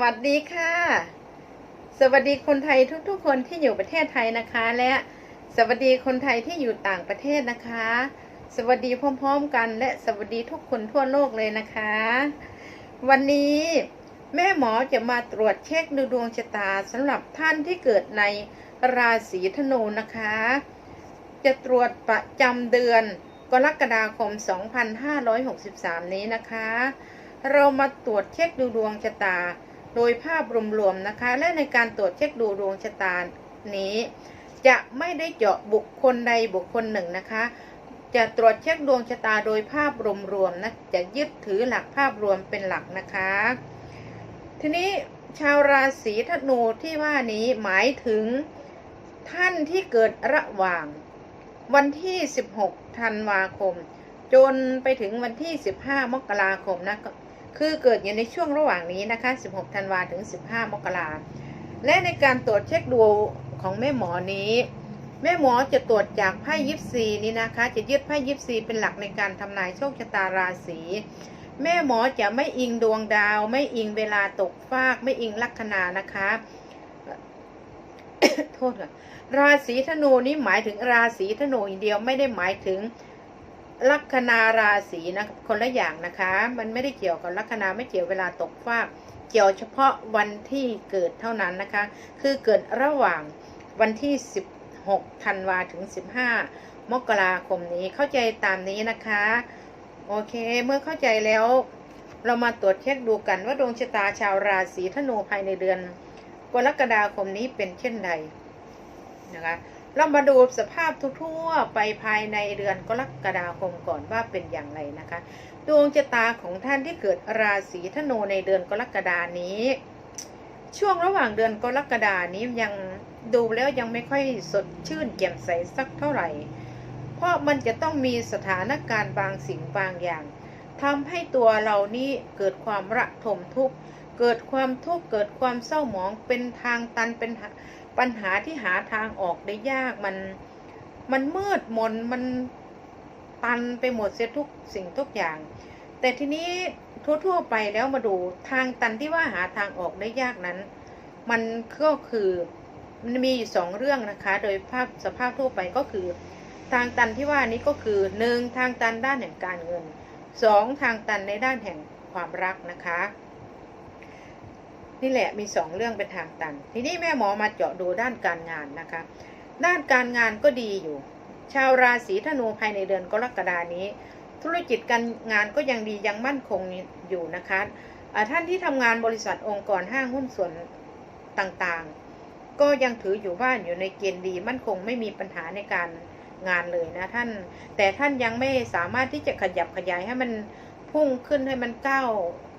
วัสดีค่ะ สวัสดีคนไทยทุกๆ คนที่อยู่ประเทศไทยนะคะ และสวัสดีคนไทยที่อยู่ต่างประเทศนะคะ สวัสดีพร้อมๆกัน และสวัสดีทุกคนทั่วโลกเลยนะคะ วันนี้แม่หมอจะมาตรวจเช็คดูดวงชะตาสำหรับท่านที่เกิดในราศีธนูนะคะ จะตรวจประจำเดือนกรกฎาคม 2563 นี้นะคะ เรามาตรวจเช็คดูดวงชะตา โดยภาพรวมๆนะคะ และในการตรวจเช็คดูดวงชะตานี้ จะไม่ได้เจาะบุคคลใดบุคคลหนึ่งนะคะ จะตรวจเช็คดวงชะตาโดยภาพรวมๆนะจะยึดถือหลักภาพรวมเป็นหลักนะคะ ทีนี้ชาวราศีธนูที่ว่านี้หมายถึงท่านที่เกิดระหว่างวันที่ 16 ธันวาคม จนไปถึงวันที่ 15 มกราคมนะ คือเกิดอยู่ในช่วงระหว่างนี้นะคะ 16 ธันวาถึง 15 มกราและในการตรวจเช็คดวงของแม่หมอนี้ แม่หมอจะตรวจจากไพ่ยิปซีนี้นะคะ จะยึดไพ่ยิปซีเป็นหลักในการทำนายโชคชะตาราศีแม่หมอจะไม่อิงดวงดาว ไม่อิงเวลาตกฟากไม่อิงลัคนานะคะโทษค่ะราศีธนูนี้หมายถึงราศีธนูอย่างเดียวไม่ได้หมายถึง ลัคนาราศีนะคนละอย่างนะคะ มันไม่ได้เกี่ยวกับลัคนาไม่เกี่ยวเวลาตกฟาก เกี่ยวเฉพาะวันที่เกิดเท่านั้นนะคะ คือเกิดระหว่างวันที่ 16ธันวาถึง 15 มกราคมนี้เข้าใจตามนี้นะคะ โอเคเมื่อเข้าใจแล้ว เรามาตรวจเช็คดูกันว่าดวงชะตาชาวราศีธนูภายในเดือนกรกฎาคมนี้เป็นเช่นใดนะคะ เรามาดูสภาพทั่วๆไปภายในเดือนกรกฎาคมก่อนว่าเป็นอย่างไรนะคะ ดวงชะตาของท่านที่เกิดราศีธนูในเดือนกรกฎานี้ ช่วงระหว่างเดือนกรกฎานี้ยังดูแล้วยังไม่ค่อยสดชื่นแจ่มใสสักเท่าไหร่ เพราะมันจะต้องมีสถานการณ์บางสิ่งบางอย่างทำให้ตัวเรานี่เกิดความระทมทุกข์เกิดความทุกข์เกิดความเศร้าหมองเป็นทางตันเป็น ปัญหาที่หาทางออกได้ยากมัน มันมืดมนมันตันไปหมดเสียทุกสิ่งทุกอย่าง แต่ทีนี้ทั่วๆไปแล้วมาดูทางตันที่ว่าหาทางออกได้ยากนั้น มันก็คือมันมีอยู่สองเรื่องนะคะ โดยภาพสภาพทั่วไปก็คือ ทางตันที่ว่านี้ก็คือหนึ่งทางตันด้านแห่งการเงินสองทางตันในด้านแห่งความรักนะคะ นี่แหละมีสองเรื่องเป็นทางตัน ทีนี้แม่หมอมาเจาะดูด้านการงานนะคะ ด้านการงานก็ดีอยู่ ชาวราศีธนูภายในเดือนกรกฎานี้ ธุรกิจการงานก็ยังดียังมั่นคงอยู่นะคะะท่านที่ทำงานบริษัทองค์กรห้างหุ้นส่วนต่างๆ ก็ยังถืออยู่บ้าอยู่ในเกณฑ์ดีมั่นคงไม่มีปัญหาในการงานเลยนะท่าน แต่ท่านยังไม่สามารถที่จะขยับขยายให้มันพุ่งขึ้นให้มันก้าว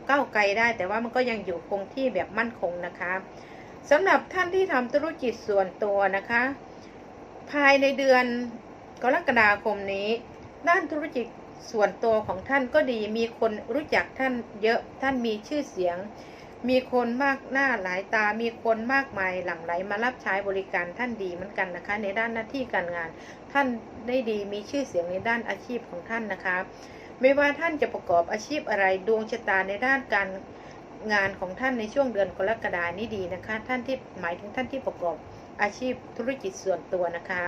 ก้าวไกลได้ แต่ว่ามันก็ยังอยู่คงที่แบบมั่นคงนะคะสำหรับท่านที่ทำธุรกิจส่วนตัวนะคะ ภายในเดือนกรกฎาคมนี้ ด้านธุรกิจส่วนตัวของท่านก็ดี มีคนรู้จักท่านเยอะท่านมีชื่อเสียง มีคนมากหน้าหลายตา มีคนมากมายหลั่งไหลมารับใช้บริการท่านดีเหมือนกันนะคะ ในด้านหน้าที่การงาน ท่านได้ดีมีชื่อเสียงในด้านอาชีพของท่านนะคะ ไม่ว่าท่านจะประกอบอาชีพอะไรดวงชะตาในด้านการงานของท่านในช่วงเดือนกรกฎานี้ดีนะคะ ท่านที่หมายถึงท่านที่ประกอบอาชีพธุรกิจส่วนตัวนะคะ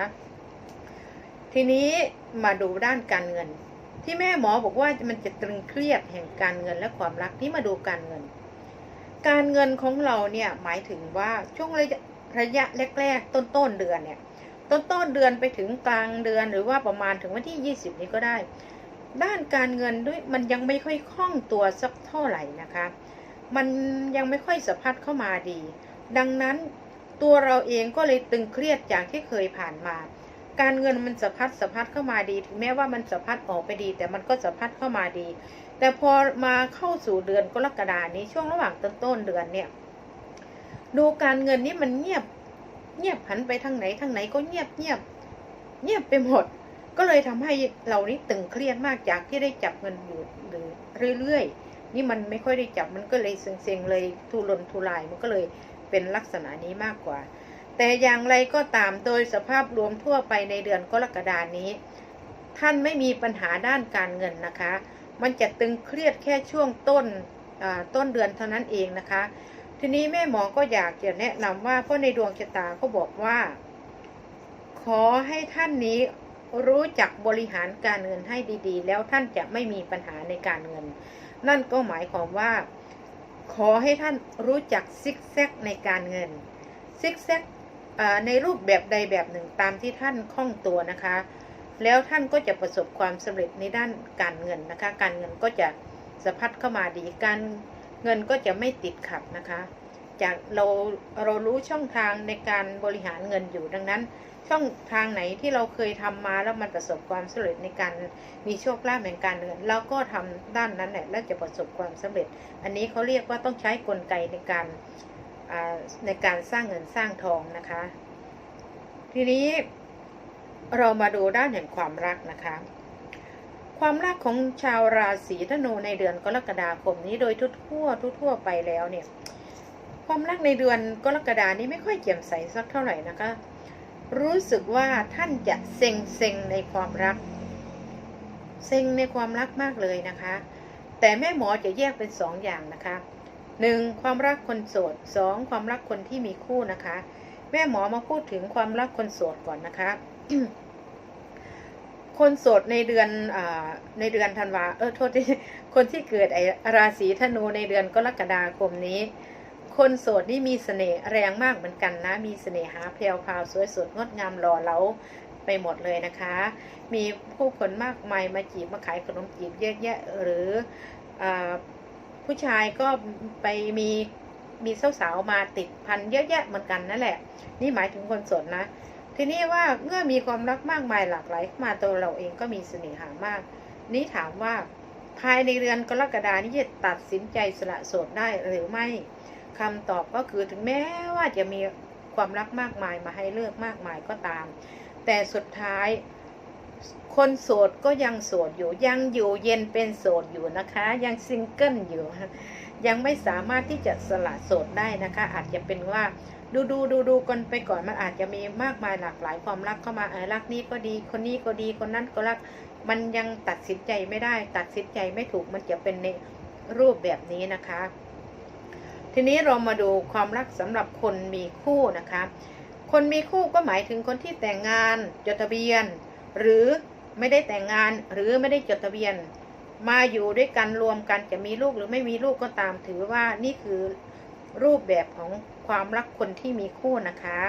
ทีนี้มาดูด้านการเงิน ที่แม่หมอบอกว่ามันจะตรึงเครียดแห่งการเงินและความรักที่มาดูการเงิน การเงินของเราเนี่ยหมายถึงว่าช่วงระยะระยะแรกๆต้นต้นเดือนเนี่ยต้นต้นเดือนไปถึงกลางเดือนหรือว่าประมาณถึงวันที่ 20 นี้ก็ได้ ด้านการเงินด้วยมันยังไม่ค่อยคล่องตัวสักเท่าไหร่นะคะ มันยังไม่ค่อยสะพัดเข้ามาดี ดังนั้นตัวเราเองก็เลยตึงเครียดจากที่เคยผ่านมา การเงินมันสะพัดสะพัดเข้ามาดี ถึงแม้ว่ามันสะพัดออกไปดี แต่มันก็สะพัดเข้ามาดี แต่พอมาเข้าสู่เดือนกรกฎานี้ช่วงระหว่างต้นต้นเดือนเนี่ย ดูการเงินนี่มันเงียบเงียบหันไปทางไหนทางไหนก็เงียบเงียบเงียบไปหมด ก็เลยทำให้เรานี่ตึงเครียดมากจากที่ได้จับเงินอยู่เรื่อยๆ นี่มันไม่ค่อยได้จับมันก็เลยเซ็งๆเลยทุรนทุรายมันก็เลยเป็นลักษณะนี้มากกว่า แต่อย่างไรก็ตามโดยสภาพรวมทั่วไปในเดือนกรกฎานี้ ท่านไม่มีปัญหาด้านการเงินนะคะ มันจะตึงเครียดแค่ช่วงต้นต้นเดือนเท่านั้นเองนะคะททีนี้แม่หมอก็อยากจะแนะนำว่าเพราะในดวงชะตาเขาบอกว่า ขอให้ท่านนี้ รู้จักบริหารการเงินให้ดีๆ แล้วท่านจะไม่มีปัญหาในการเงิน นั่นก็หมายความว่า ขอให้ท่านรู้จักซิกแซกในการเงินซิกแซกในรูปแบบใดแบบหนึ่งตามที่ท่านคล่องตัวนะคะ แล้วท่านก็จะประสบความสำเร็จในด้านการเงินนะคะ การเงินก็จะสะพัดเข้ามาดีการเงินก็จะไม่ติดขัดนะคะ จากเราเรารู้ช่องทางในการบริหารเงินอยู่ดังนั้น ช่องทางไหนที่เราเคยทำมาแล้วมันประสบความสำเร็จในการมีโชคลาภแห่งการเงินเราก็ทำด้านนั้นแหละแล้วจะประสบความสำเร็จ อันนี้เขาเรียกว่าต้องใช้กลไกในการในการสร้างเงินสร้างทองนะคะ ทีนี้เรามาดูด้านแห่งความรักนะคะ ความรักของชาวราศีธนูในเดือนกรกฎาคมนี้โดยทั่วทั่วไปแล้วเนี่ยความรักในเดือนกรกฎานี้ไม่ค่อยแจ่มใสสักเท่าไหร่นะคะ รู้สึกว่าท่านจะเซ็งเซ็งในความรัก เซ็งในความรักมากเลยนะคะ แต่แม่หมอจะแยกเป็นสองอย่างนะคะหนึ่งความรักคนโสดสองความรักคนที่มีคู่นะคะ แม่หมอมาพูดถึงความรักคนโสดก่อนนะคะคนโสดในเดือนอในเดือนธันวาเออโทษทีคนที่เกิดไอราศีธนูในเดือนกรกฎาคมนี้ คนโสดนี่มีเสน่ห์แรงมากเหมือนกันนะ มีเสน่หาเพลวพราวสวยสดงดงามหล่อเหลาไปหมดเลยนะคะ มีผู้คนมากมายมาจีบมาขายขนมจีบเยอะแยะหรืออผู้ชายก็ไปมีมีสาวๆมาติดพันเยอะแยะเหมือนกันนั่นแหละ นี่หมายถึงคนโสดนะ ทีนี้ว่าเมื่อมีความรักมากมายหลากหลายมาตัวเราเองก็มีเสน่หามาก นี่ถามว่าภายในเดือนกรกฎานี้จะตัดสินใจสละโสดได้หรือไม่ คำตอบก็คือถึงแม้ว่าจะมีความรักมากมายมาให้เลือกมากมายก็ตาม แต่สุดท้ายคนโสดก็ยังโสดอยู่ยังอยู่เย็นเป็นโสดอยู่นะคะ ยังซิงเกิลอยู่ ยังไม่สามารถที่จะสละโสดได้นะคะ อาจจะเป็นว่าดูดูดูดูกันไปก่อนมันอาจจะมีมากมายหลากหลายความรักเข้ามาเออรักนี้ก็ดีคนนี้ก็ดีคนนั้นก็รัก มันยังตัดสินใจไม่ได้ ตัดสินใจไม่ถูกมันจะเป็นในรูปแบบนี้นะคะ ทีนี้เรามาดูความรักสำหรับคนมีคู่นะคะ คนมีคู่ก็หมายถึงคนที่แต่งงานจดทะเบียน หรือไม่ได้แต่งงานหรือไม่ได้จดทะเบียน มาอยู่ด้วยกันรวมกันจะมีลูกหรือไม่มีลูกก็ตามถือว่านี่คือรูปแบบของความรักคนที่มีคู่นะคะ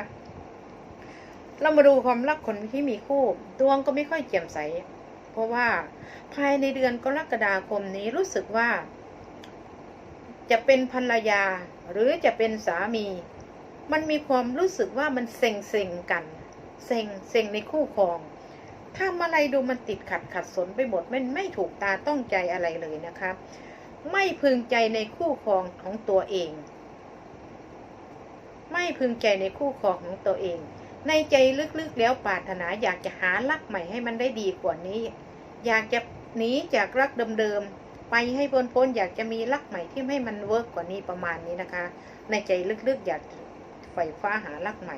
เรามาดูความรักคนที่มีคู่ดวงก็ไม่ค่อยแจ่มใส เพราะว่าภายในเดือนกรกฎาคมนี้รู้สึกว่า จะเป็นภรรยาหรือจะเป็นสามี มันมีความรู้สึกว่ามันเซ็งเซ็งกันเซ็งเซ็งในคู่ครองทำอะไรดูมันติดขัดขัดสนไปหมดมันไม่ถูกตาต้องใจอะไรเลยนะคะไม่พึงใจในคู่ครองของตัวเอง ไม่พึงใจในคู่ครองของตัวเอง ในใจลึกๆแล้วปรารถนาอยากจะหารักใหม่ให้มันได้ดีกว่านี้ อยากจะหนีจากรักเดิมๆ ไปให้พ้นพ้นอยากจะมีรักใหม่ที่ให้มันเวิร์กกว่านี้ประมาณนี้นะคะ ในใจลึกๆอยากใฝ่ฟ้าหารักใหม่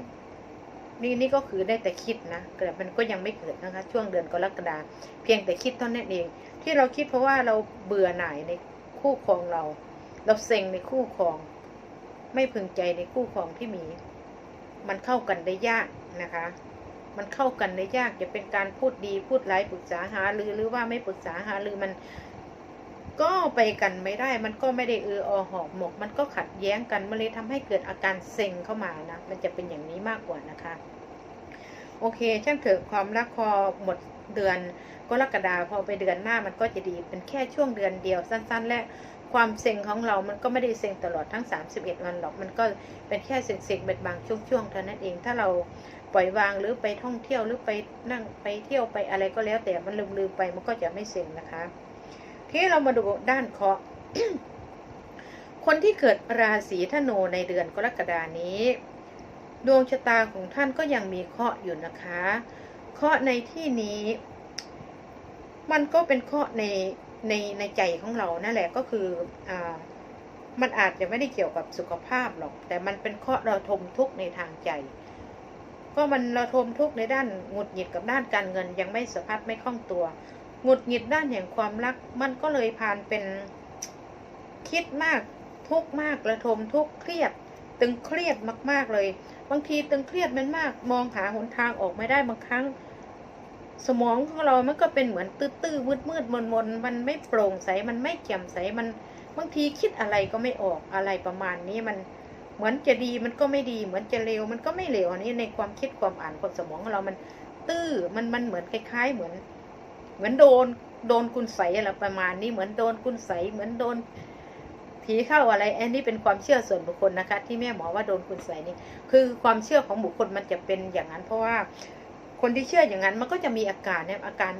นี่นี่ก็คือได้แต่คิดนะแต่มันก็ยังไม่เกิดนะคะ ช่วงเดือนกรกฎาเพียงแต่คิดเท่านั้นเอง ที่เราคิดเพราะว่าเราเบื่อหน่ายในคู่ครองเรา เราเซ็งในคู่ครอง ไม่พึงใจในคู่ครองที่มี มันเข้ากันได้ยากนะคะ มันเข้ากันได้ยากจะเป็นการพูดดีพูดร้ายปรึกษาหารือหรือว่าไม่ปรึกษาหารือมัน ก็ไปกันไม่ได้ มันก็ไม่ได้เอออหอบหมก มันก็ขัดแย้งกันมันเลยทำให้เกิดอาการเซ็งเข้ามานะ มันจะเป็นอย่างนี้มากกว่านะคะ โอเคช่างเถอะความรักพอหมดเดือนกรกฎาพอไปเดือนหน้ามันก็จะดีเป็นแค่ช่วงเดือนเดียวสั้น ๆ และความเซ็งของเรามันก็ไม่ได้เซ็งตลอดทั้ง 31 วันหรอก มันก็เป็นแค่เซ็งๆเป็นบางช่วงๆเท่านั้นเอง ถ้าเราปล่อยวางหรือไปท่องเที่ยวหรือไปนั่งไปเที่ยวไปอะไรก็แล้วแต่มันลืมๆไปมันก็จะไม่เซ็งนะคะ ทีเรามาดูด้านเคราะห์คนที่เกิดราศีธนูในเดือนกรกฎานี้ ดวงชะตาของท่านก็ยังมีเคราะห์อยู่นะคะ เคราะห์ในที่นี้ มันก็เป็นเคราะห์ในในในใจของเรานั่นแหละก็คืออ่ามันอาจจะไม่ได้เกี่ยวกับสุขภาพหรอก แต่มันเป็นเคราะห์ระทมทุกข์ในทางใจ ก็มันระทมทุกข์ในด้านหงุดหงิดกับด้านการเงินยังไม่สะพัดไม่คล่องตัว หงุดหงิดด้านแห่งความรัก มันก็เลยผ่านเป็นคิดมากทุกมากระทมทุกเครียด ตึงเครียดมาก ๆเลย บางทีตึงเครียดมันมาก มองหาหนทางออกไม่ได้บางครั้ง สมองของเรามันก็เป็นเหมือนตื้อๆมืดๆมนๆมันไม่โปร่งใสมันไม่แจ่มใสมันบางทีคิดอะไรก็ไม่ออกอะไรประมาณนี้มันเหมือนจะดีมันก็ไม่ดีเหมือนจะเลวมันก็ไม่เลวอันนี้ในความคิดความอ่านของสมองของเรามันตื้อมันมันเหมือนคล้ายๆ เหมือน เหมือนโดนโดนคุณใสอะไรประมาณนี้เหมือนโดนคุณใสเหมือนโดนผีเข้าอะไรอันนี้เป็นความเชื่อส่วนบุคคลนะคะ ที่แม่หมอว่าโดนคุณใสนี่คือความเชื่อของบุคคลมันจะเป็นอย่างนั้น เพราะว่าคนที่เชื่ออย่างนั้นมันก็จะมีอาการเนี่ยอาการ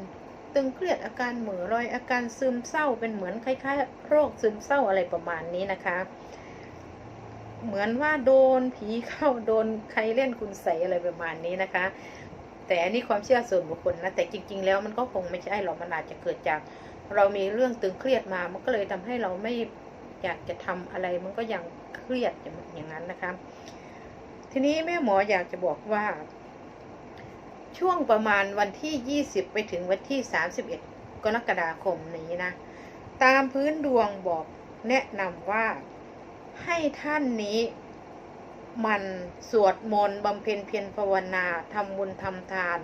ตึงเครียดอาการเหม่อลอยอาการซึมเศร้าเป็นเหมือนคล้ายๆ โรคซึมเศร้าอะไรประมาณนี้นะคะ เหมือนว่าโดนผีเข้าโดนใครเล่นคุณใสอะไรประมาณนี้นะคะ แต่อันนี้ความเชื่อส่วนบุคคลนะแต่จริง ๆ แล้วมันก็คงไม่ใช่หรอกมันอาจจะเกิดจาก เรามีเรื่องตึงเครียดมา มันก็เลยทำให้เราไม่อยากจะทำอะไรมันก็ยังเครียดอย่างนั้นนะคะ ทีนี้แม่หมออยากจะบอกว่า ช่วงประมาณวันที่ 20 ไปถึงวันที่ 31 กรกฎาคมนี้นะ ตามพื้นดวงบอกแนะนำว่าให้ท่านนี้ มันสวดมนต์บำเพ็ญเพียรภาวนาทำบุญทำทาน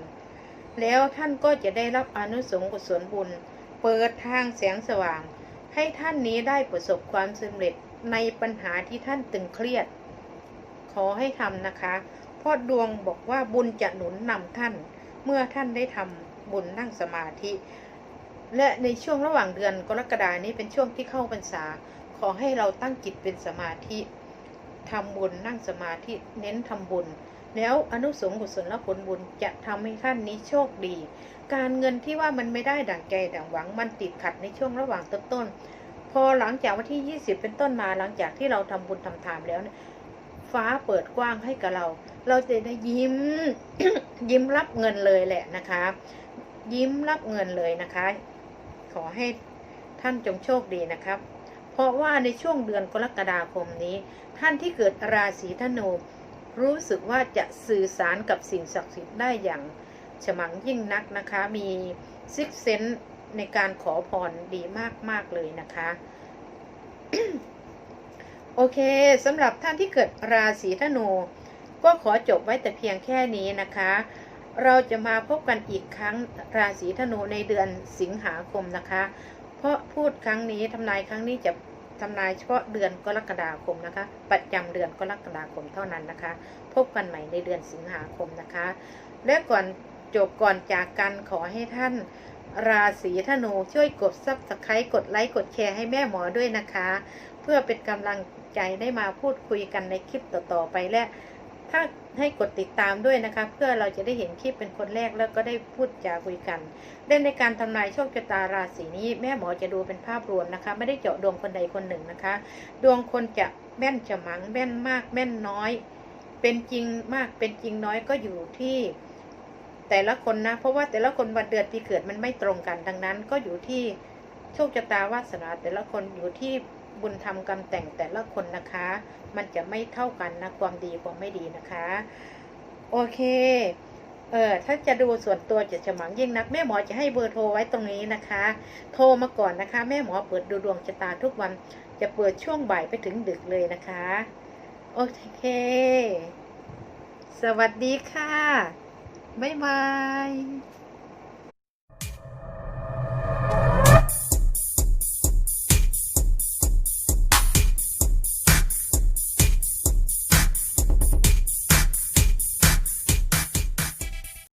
แล้วท่านก็จะได้รับอนุสงส์กุศลบุญ เปิดทางแสงสว่าง ให้ท่านนี้ได้ประสบความสำเร็จในปัญหาที่ท่านตึงเครียด ขอให้ทำนะคะ เพราะดวงบอกว่าบุญจะหนุนนำท่าน เมื่อท่านได้ทำบุญนั่งสมาธิ และในช่วงระหว่างเดือนกรกฎานี้เป็นช่วงที่เข้าพรรษา ขอให้เราตั้งจิตเป็นสมาธิ ทำบุญนั่งสมาธิเน้นทำบุญ แล้วอนุสงส์กุศลและผลบุญจะทำให้ท่านนี้โชคดี การเงินที่ว่ามันไม่ได้ดั่งใจดั่งหวังมันติดขัดในช่วงระหว่างต้นต้น พอหลังจากวันที่ 20 เป็นต้นมาหลังจากที่เราทำบุญทำทานแล้วเนี่ยฟ้าเปิดกว้างให้กับเรา เราจะได้ยิ้มยิ้มรับเงินเลยแหละนะคะ ยิ้มรับเงินเลยนะคะ ขอให้ท่านจงโชคดีนะครับ เพราะว่าในช่วงเดือนกรกฎาคมนี้ ท่านที่เกิดราศีธนูรู้สึกว่าจะสื่อสารกับสิ่งศักดิ์สิทธิ์ได้อย่างฉมังยิ่งนักนะคะ มีซิกเซนในการขอพรดีมากๆเลยนะคะ โอเคสำหรับท่านที่เกิดราศีธนูก็ขอจบไว้แต่เพียงแค่นี้นะคะ เราจะมาพบกันอีกครั้งราศีธนูในเดือนสิงหาคมนะคะ เพราะพูดครั้งนี้ทำนายครั้งนี้จะ ทำนายเฉพาะเดือนกรกฎาคมนะคะ ประจำเดือนกรกฎาคมเท่านั้นนะคะ พบกันใหม่ในเดือนสิงหาคมนะคะ และก่อนจบก่อนจากกันขอให้ท่านราศีธนูช่วยกดซับสไครต์กดไลค์กดแชร์ให้แม่หมอด้วยนะคะ เพื่อเป็นกำลังใจได้มาพูดคุยกันในคลิปต่อๆไปและ ถ้าให้กดติดตามด้วยนะคะ เพื่อเราจะได้เห็นคลิปเป็นคนแรกแล้วก็ได้พูดจาคุยกันเล่นในการทำนายโชคชะตาราศีนี้ แม่หมอจะดูเป็นภาพรวมนะคะ ไม่ได้เจาะดวงคนใดคนหนึ่งนะคะ ดวงคนจะแม่นฉมังแม่นมากแม่นน้อย เป็นจริงมากเป็นจริงน้อยก็อยู่ที่แต่ละคนนะ เพราะว่าแต่ละคนวันเดือนปีเกิดมันไม่ตรงกันดังนั้นก็อยู่ที่โชคชะตาวาสนาแต่ละคนอยู่ที่ บุญธรรมกรรมแต่งแต่ละคนนะคะ มันจะไม่เท่ากันนะความดีความไม่ดีนะคะ โอเคเออถ้าจะดูส่วนตัวจะฉมังยิ่งนัก แม่หมอจะให้เบอร์โทรไว้ตรงนี้นะคะ โทรมาก่อนนะคะ แม่หมอเปิดดูดวงชะตาทุกวัน จะเปิดช่วงบ่ายไปถึงดึกเลยนะคะ โอเค สวัสดีค่ะ บ๊ายบาย